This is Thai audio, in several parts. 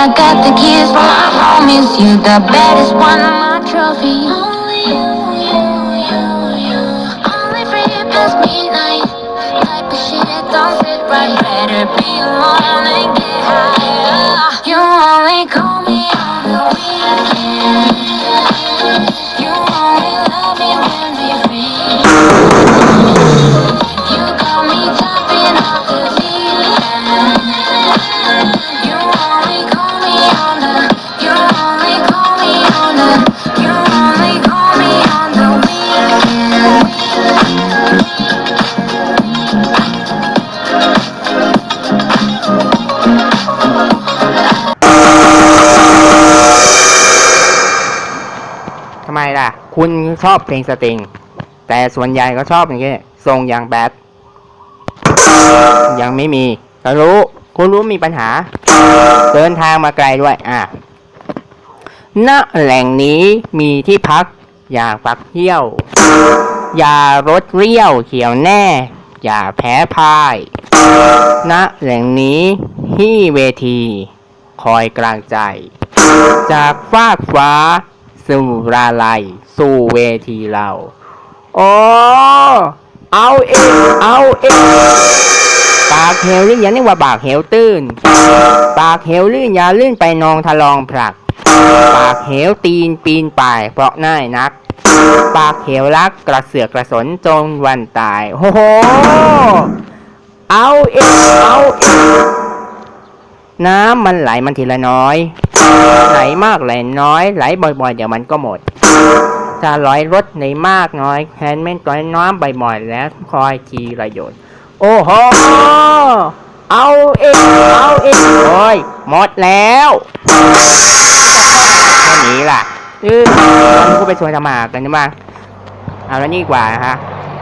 I got the keys for my homies. You the baddest one of my trophy. Only you, you, you, you. Only free past midnight. Type of shit that don't sit right. Better be alone คุณชอบเพลงสตริง แต่ส่วนใหญ่ก็ชอบอย่างเงี้ยทรงอย่างแบดยังไม่มีแต่รู้คุณรู้มีปัญหา เดินทางมาไกลด้วย อะณแหล่งนี้มีที่พัก อย่าปักเที่ยว อย่ารถเรี่ยวเขียวแน่ อย่าแพ้พ่าย ณแหล่งนี้ที่เวที คอยกลางใจ จากฟากฟ้า สู่ราลัย สู่เวทีเรา โอ้ เอาเองเอาเองปากเหวลื่นย่านึกว่าปากเหวตื้น ปากเหวลื่นยาลื่นไปนองทะลองผลัก ปากเหวตีนปีนป่ายเพราะน่ายนัก ปากเหวรักกระเสือกกระสนจงวันตาย โอ้โห เอาเองเอาเอง น้ำมันไหลมันทีละน้อย ไหลมากไหลน้อย ไหลบ่อยๆ เดี๋ยวมันก็หมด ถ้าร้อยรถในมากน้อยแทนไม่ต้อยน้ำบ่อยๆ แล้วคอยทีประโยชน์ โอ้โห เอาเองเอาเองโอ้ยหมดแล้วแค่นี้ล่ะเออตอก็ไปชวนจะมากันนะบ้างเอาแล้วนี่กว่าฮะ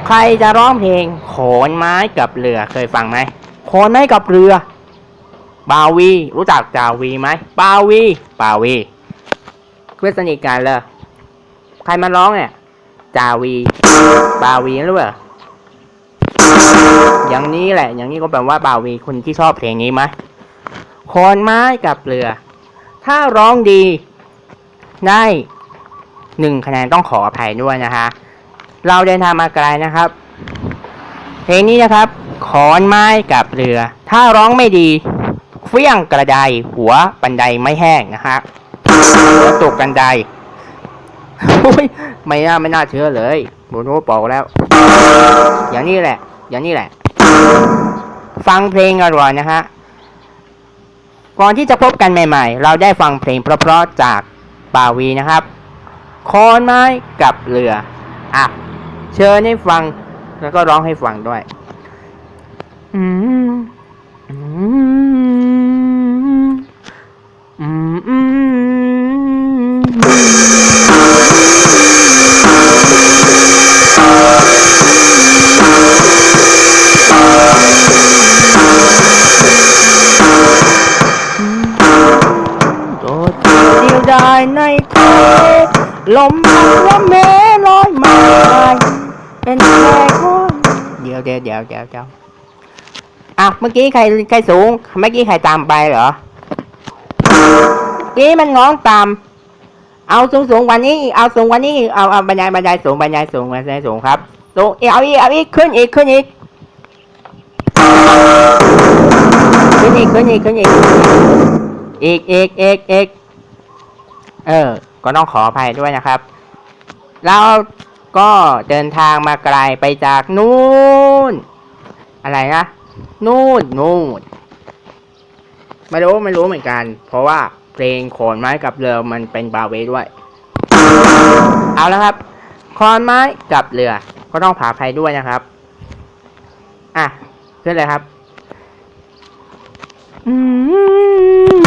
ใครจะร้องเพลงโขนไม้กับเรือเคยฟังไหมโขนไม้กับเรือ บาวี รู้จักจาวีไหมบาวีบาวีเพื่อนสนิทกันเลยใครมาร้องเนี่ยจาวีบาวีรู้เปล่าอย่างนี้แหละ อย่างนี้ก็แปลว่าบาวีคนที่ชอบเพลงนี้ไหมโคนไม้กับเรือ ถ้าร้องดีได้หนึ่งคะแนนต้องขออภัยด้วยนะฮะเราเดินทางมาไกลนะครับ เพลงนี้นะครับขอนไม้กับเรือ ถ้าร้องไม่ดี เฟี้ยงกระไดหัวบันไดไม่แห้งนะฮะหัวตกกันไดไม่น่าไม่น่าเชื่อเลยโบโนบอกแล้ว อย่างนี้แหละ อย่างนี้แหละ ฟังเพลงอร่อยนะฮะก่อนที่จะพบกันใหม่ ๆ เราได้ฟังเพลงเพราะๆจากปาวีนะครับคอนไม้กับเรืออะเชิญให้ฟังแล้วก็ร้องให้ฟังด้วย อืมอืม โดดเดียวได้ในทะเลลมพัดว่าเมลอยมาเป็นแค่คนเดี๋ยวเดี๋ยวเดี๋ยวเดี๋ยวเดี๋ยวอะเมื่อกี้ใครใครสูง เมื่อกี้ใครตามไปเหรอ เมื่อกี้มันง้องตามเอาสูงสูงวันนี้เอาสูงวันนี้เอาเอาบันไดบันไดสูงบันไดสูงบันไดสูงครับสูงเอาอีกเอาอีกขึ้นอีกขึ้นอีกขึ้นอีกขึ้นอีกขึ้นอีกอีกอีกอีกอีกเออ ก็ต้องขออภัยด้วยนะครับ เราก็เดินทางมาไกลไปจากนู่น อะไรนะ นู่นนู่น ไม่รู้ไม่รู้เหมือนกัน เพราะว่าเพลงขอนไม้กับเรือมันเป็นบาเวด้วย เอาแล้วครับคอนไม้กับเรือ ก็ต้องผาภัยด้วยนะครับ อะขึ้นเลยครับ อืม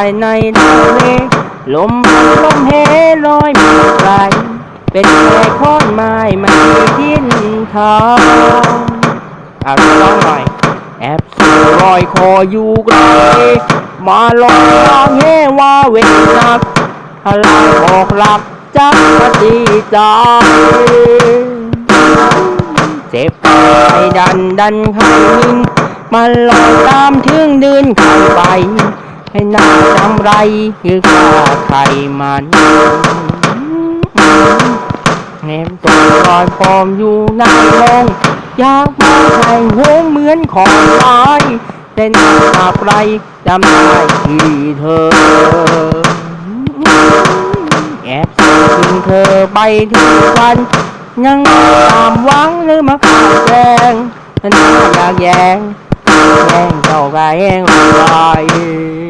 เดียในทะเลลมพัดลมเฮลอยมาไกลเป็นแค่ขอนไม้ไม่ทิ้นทางอาร้องหน่อย แอบสูรอยคออยู่ไกลมาลองทางเฮว่าเวนักอะไรบอกรักจักก็ดีใจเจ็บไปดันดันใครหินมันลอยตามถึงเดินข้าไป ให้น้าจำไรคือข้าใครมันเห็นตัวลอยฟอมอยู่ในห้องอยากมาใส่หงเหมือนของตายแต่น้าตาไรจำได้ที่เธอ แอบส่งถึงเธอไปทุกวัน ยังตามหวังหรือมาขาดแกล้งฉันอยากแยงแย่งเจ้าก็แย่งไปบอกเ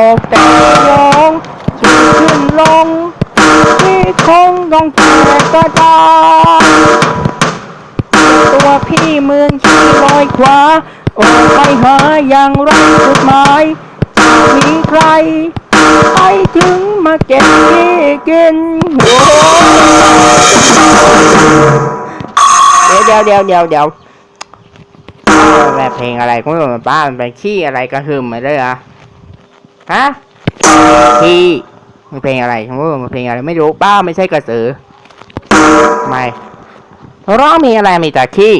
วาออกไปหาอย่างไรจุดหมายจะมีใคร ไปถึงมาเก็บพี่กินโอ้เดี๋ยวเดี๋ยวเดี๋ยวเดี๋ยวแบบเพลงอะไรก็ไม่รู้มันบ้ามันเป็นขี้อะไรกระหึ่มมาเลยเหรอะฮะขี้มันเพลงอะไรฉันว่ามันเพลงอะไรไม่รู้ป้าไม่ใช่กระสือไม่ร้องมีอะไรมีแต่ขี้